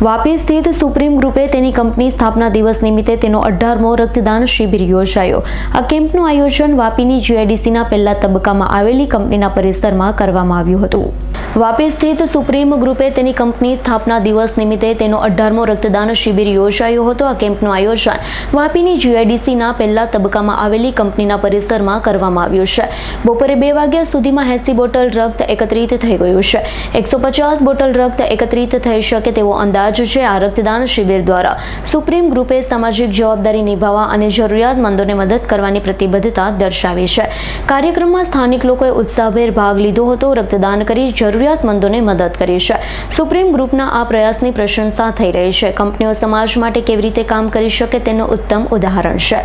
વાપી સ્થિત સુપ્રીમ ગ્રુપે તેની કંપની સ્થાપના દિવસ નિમિત્તે તેનો અઢારમો રક્તદાન શિબિર યોજાયો. આ કેમ્પનું આયોજન વાપીની જીઆઈડીસીના પહેલા તબક્કામાં આવેલી કંપનીના પરિસરમાં કરવામાં આવ્યું હતું. વાપી સ્થિત સુપ્રીમ ગ્રુપે તેની કંપની સ્થાપના દિવસ નિમિત્તે તેનો અઢારમો રક્તદાન શિબિર યોજાયો હતો. આ કેમ્પનું આયોજન વાપીની જીઆઈડીસીના પહેલા તબક્કામાં આવેલી કંપનીના પરિસરમાં કરવામાં આવ્યું છે. બપોરે બે વાગ્યા સુધીમાં એસી બોટલ રક્ત એકત્રિત થઈ ગયું છે. એકસો પચાસ બોટલ રક્ત એકત્રિત થઈ શકે તેવો અંદાજ છે આ રક્તદાન શિબિર દ્વારા. સુપ્રીમ ગ્રુપે સામાજિક જવાબદારી નિભાવવા અને જરૂરિયાતમંદોને મદદ કરવાની પ્રતિબદ્ધતા દર્શાવી છે. કાર્યક્રમમાં સ્થાનિક લોકોએ ઉત્સાહભેર ભાગ લીધો હતો. રક્તદાન કરી જરૂરિયાતમંદોને મદદ કરી છે. સુપ્રીમ ગ્રુપના આ પ્રયાસની પ્રશંસા થઈ રહી છે. કંપનીઓ સમાજ માટે કેવી રીતે કામ કરી શકે તેનું ઉત્તમ ઉદાહરણ છે.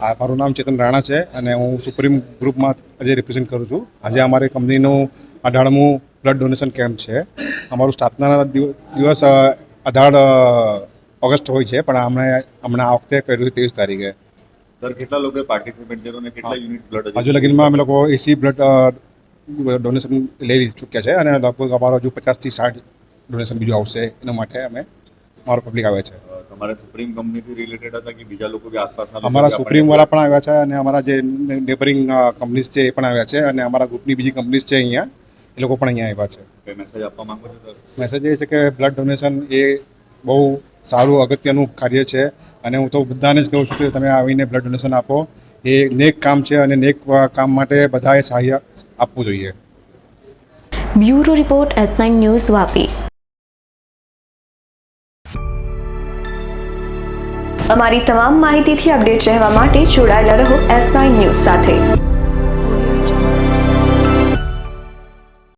આ મારું નામ ચેતન રાણા છે અને હું સુપ્રીમ ગ્રુપમાં આજે રિપ્રેઝેન્ટ કરું છું. આજે અમારી કંપનીનું અઢારમું બ્લડ ડોનેશન કેમ્પ છે. અમારું સ્થાપના દિવસ અઢાર ઓગસ્ટ હોય છે પણ અમે હમણાં આ વખતે કર્યું છે ત્રેવીસ તારીખે. સર કેટલા લોકોએ પાર્ટિસિપેટ કર્યું અને કેટલા યુનિટ બ્લડ હજુ લગીનમાં અમે લોકો એસી બ્લડ ડોનેશન લઈ ચૂક્યા છે અને લગભગ અમારો હજુ પચાસથી સાઠ ડોનેશન બીજું આવશે એના માટે અમે અમારો પબ્લિક આવે છે. તમારે સુપ્રીમ કંપનીથી રિલેટેડ હતા કે બીજા લોકો બી આસપાસના અમારા સુપ્રીમ વાળા પણ આવ્યા છે અને અમારા જે નેબરિંગ કંપનીઝ છે એ પણ આવ્યા છે અને અમારા ગ્રુપની બીજી કંપનીઝ છે અહીંયા એ લોકો પણ અહીંયા આવ્યા છે. મેસેજ આપવા માંગો છો મેસેજ એ છે કે બ્લડ ડોનેશન એ બહુ સારું અગત્યનું કાર્ય છે અને હું તો બધાને જ કહું છું કે તમે આવીને બ્લડ ડોનેશન આપો. એ નેક કામ છે અને નેક કામ માટે બધાએ સહાય આપવું જોઈએ. Bureau report S nine news Vapi. અમારી તમામ માહિતીથી અપડેટ રહેવા માટે જોડાયેલા રહો એસ નાઇન ન્યૂઝ સાથે.